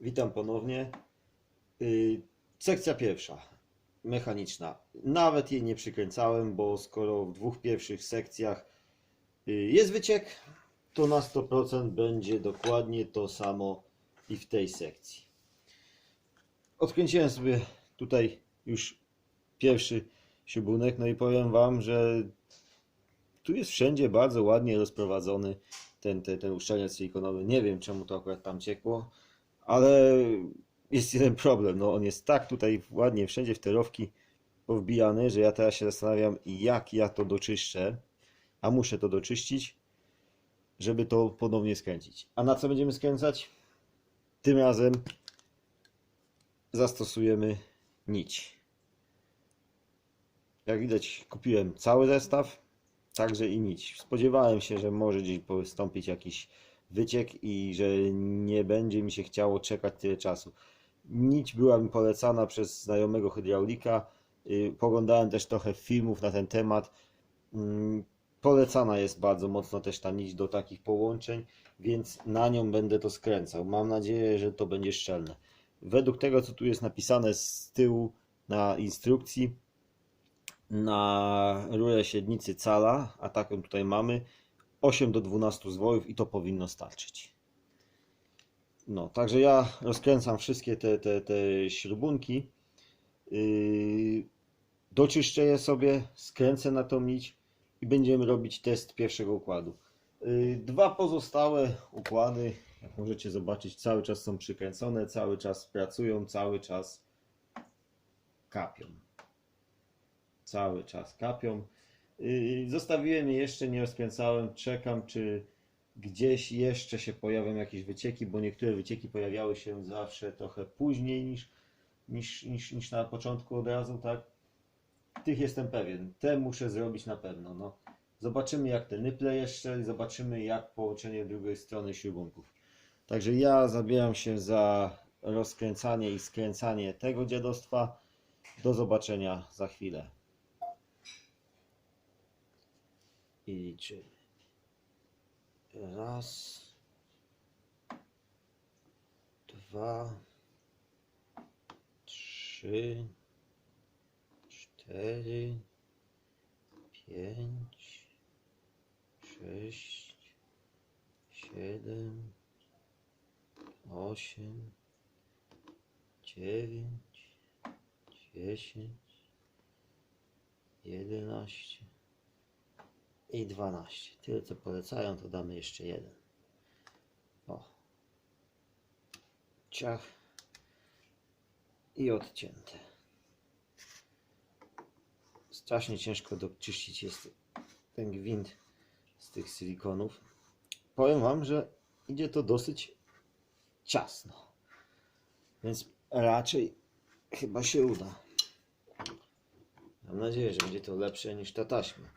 Witam ponownie. Y, Sekcja pierwsza, mechaniczna. Nawet jej nie przykręcałem, bo skoro w dwóch pierwszych sekcjach y, jest wyciek, to na 100% będzie dokładnie to samo i w tej sekcji. Odkręciłem sobie tutaj już pierwszy śrubunek, no i powiem Wam, że tu jest wszędzie bardzo ładnie rozprowadzony ten, ten, ten uszczelniacz silikonowy. Nie wiem czemu to akurat tam ciekło, ale jest jeden problem. No on jest tak tutaj ładnie wszędzie w te rowki powbijany, że ja teraz się zastanawiam jak ja to doczyszczę, a muszę to doczyścić, żeby to ponownie skręcić. A na co będziemy skręcać? Tym razem zastosujemy nić. Jak widać kupiłem cały zestaw, także i nić. Spodziewałem się, że może gdzieś postąpić jakiś wyciek i że nie będzie mi się chciało czekać tyle czasu. Nić była mi polecana przez znajomego hydraulika. Y, Poglądałem też trochę filmów na ten temat. Mm, Polecana jest bardzo mocno też ta nić do takich połączeń, więc na nią będę to skręcał. Mam nadzieję, że to będzie szczelne. Według tego, co tu jest napisane z tyłu na instrukcji, na rurę średnicy cala, a taką tutaj mamy, 8 do 12 zwojów i to powinno starczyć. No, także ja rozkręcam wszystkie te, te, te śrubunki, yy, doczyszczę je sobie, skręcę na tą nić i będziemy robić test pierwszego układu. Yy, dwa pozostałe układy, jak możecie zobaczyć, cały czas są przykręcone, cały czas pracują, cały czas kapią. Cały czas kapią. Yy, Zostawiłem je jeszcze, nie rozkręcałem. Czekam, czy gdzieś jeszcze się pojawią jakieś wycieki, bo niektóre wycieki pojawiały się zawsze trochę później niż, niż, niż, niż na początku od razu, tak? Tych jestem pewien. Te muszę zrobić na pewno. No. Zobaczymy jak te nyple jeszcze i zobaczymy jak połączenie drugiej strony śrubunków. Także ja zabieram się za rozkręcanie i skręcanie tego dziadostwa. Do zobaczenia za chwilę. I liczymy. Raz, dwa, trzy, cztery, pięć, sześć, siedem, osiem, dziewięć, dziesięć, jedenaście i 12. Tyle co polecają, to damy jeszcze jeden. O. Ciach. I odcięte. Strasznie ciężko doczyścić jest ten gwint z tych silikonów. Powiem Wam, że idzie to dosyć ciasno. Więc raczej chyba się uda. Mam nadzieję, że będzie to lepsze niż ta taśma.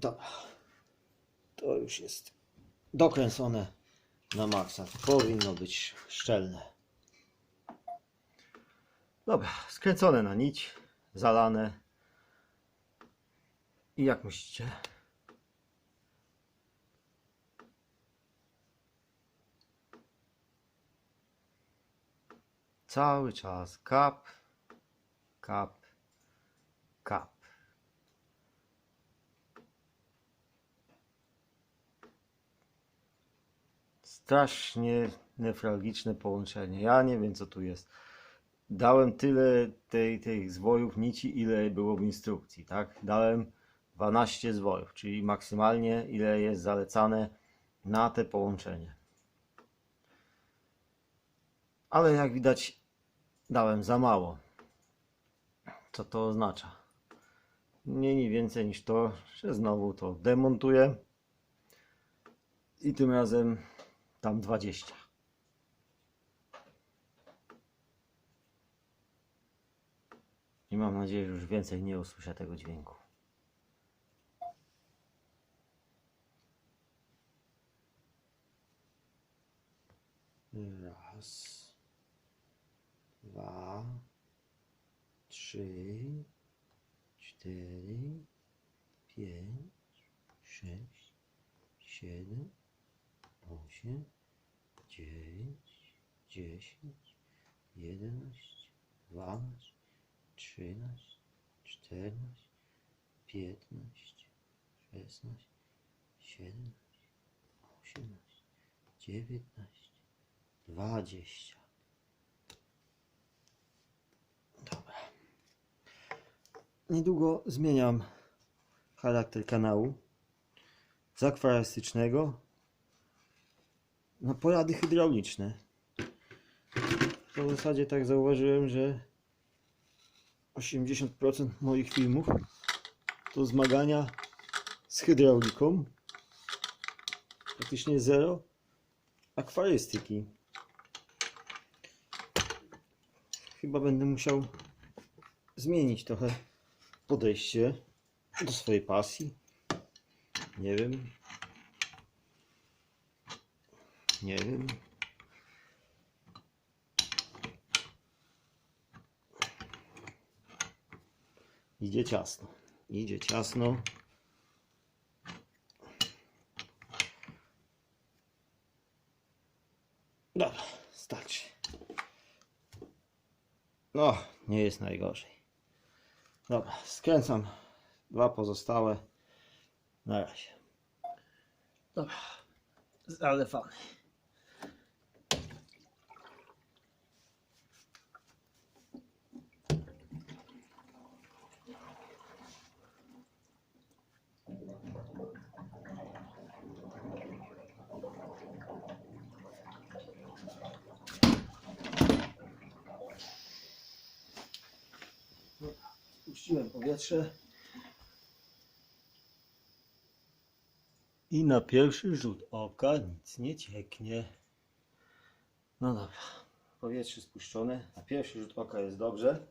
Dobra. To już jest dokręcone na maksa. Powinno być szczelne. Dobra, skręcone na nić, zalane. I jak myślicie? Cały czas kap, kap, kap. Strasznie newralgiczne połączenie. Ja nie wiem, co tu jest. Dałem tyle tej, tych zwojów nici, ile było w instrukcji, tak? Dałem 12 zwojów, czyli maksymalnie ile jest zalecane na te połączenie. Ale jak widać, dałem za mało. Co to oznacza? Nie mniej więcej niż to, że znowu to demontuję i tym razem tam 20. 20. I mam nadzieję, że już więcej nie usłyszę tego dźwięku. Raz, dwa, trzy, cztery, pięć, sześć, siedem, osiem, dziewięć, dziesięć, jedenaście, dwanaście, trzynaście, czternaście, piętnaście, szesnaście, siedemnaście, osiemnaście, dziewiętnaście, dwadzieścia. Dobra. Niedługo zmieniam charakter kanału z akwarystycznego na porady hydrauliczne. W zasadzie tak zauważyłem, że 80% moich filmów to zmagania z hydrauliką. Praktycznie zero akwarystyki. Chyba będę musiał zmienić trochę podejście do swojej pasji. Nie wiem. Nie wiem. Idzie ciasno. Idzie ciasno. Dobra, starczy. No, nie jest najgorzej. Dobra, skręcam dwa pozostałe. Na razie. Dobra, zalewamy. Puściłem powietrze. I na pierwszy rzut oka nic nie cieknie. No dobra. Powietrze spuszczone. Na pierwszy rzut oka jest dobrze.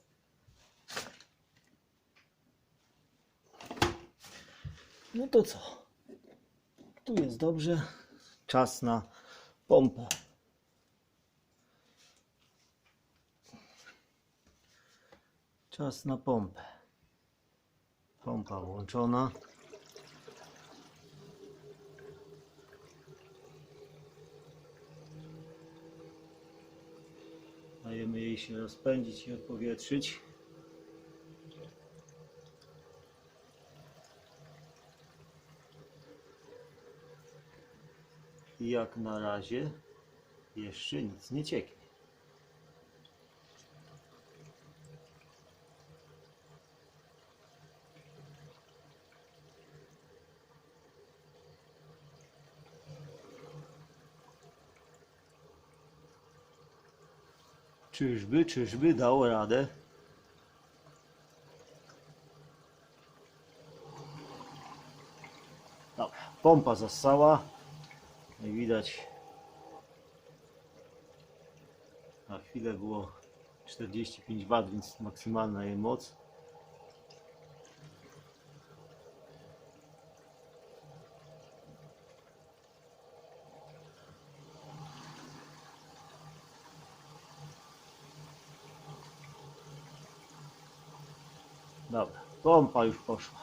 No to co? Tu jest dobrze. Czas na pompę. Czas na pompę. Pompa włączona. Dajemy jej się rozpędzić i odpowietrzyć. I jak na razie jeszcze nic nie cieknie. Czyżby, czyżby dało radę? Dobra, pompa zassała. Jak widać na chwilę było 45 W, więc maksymalna jej moc. Dobra, pompa już poszła.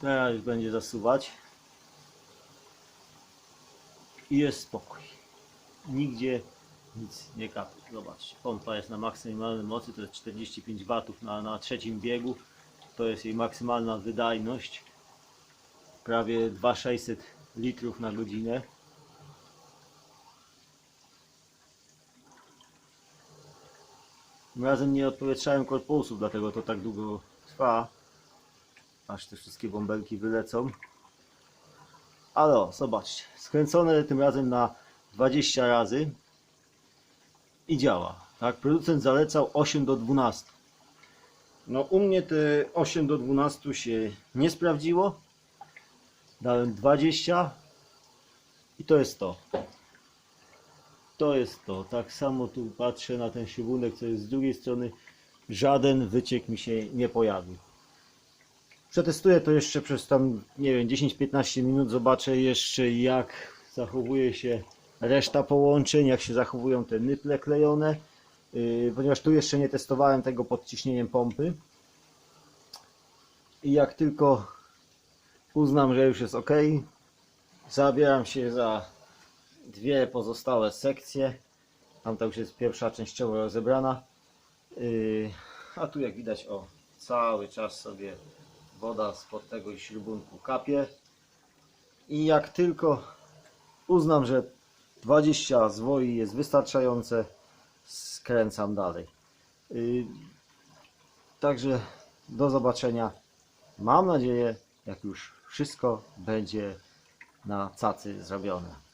Teraz już będzie zasuwać. I jest spokój. Nigdzie nic nie kapie. Zobaczcie, pompa jest na maksymalnej mocy, to jest 45 W na, na trzecim biegu. To jest jej maksymalna wydajność. Prawie 2600 litrów na godzinę. Tym razem nie odpowietrzałem korpusów, dlatego to tak długo trwa. Aż te wszystkie bąbelki wylecą. Ale o, zobaczcie, skręcone tym razem na 20 razy i działa. Tak, producent zalecał 8 do 12. No u mnie te 8 do 12 się nie sprawdziło. Dałem 20 i to jest to. To jest to. Tak samo tu patrzę na ten śrubunek, co jest z drugiej strony. żaden wyciek mi się nie pojawił. Przetestuję to jeszcze przez tam, nie wiem, 10-15 minut. Zobaczę jeszcze jak zachowuje się reszta połączeń, jak się zachowują te nyple klejone. Yy, ponieważ tu jeszcze nie testowałem tego pod ciśnieniem pompy. I jak tylko uznam, że już jest ok, zabieram się za dwie pozostałe sekcje. Tamta już jest pierwsza częściowo rozebrana. Yy, a tu jak widać, o, cały czas sobie woda spod tego śrubunku kapie. I jak tylko uznam, że 20 zwoi jest wystarczające, skręcam dalej. Yy, Także do zobaczenia. Mam nadzieję, jak już wszystko będzie na cacy zrobione.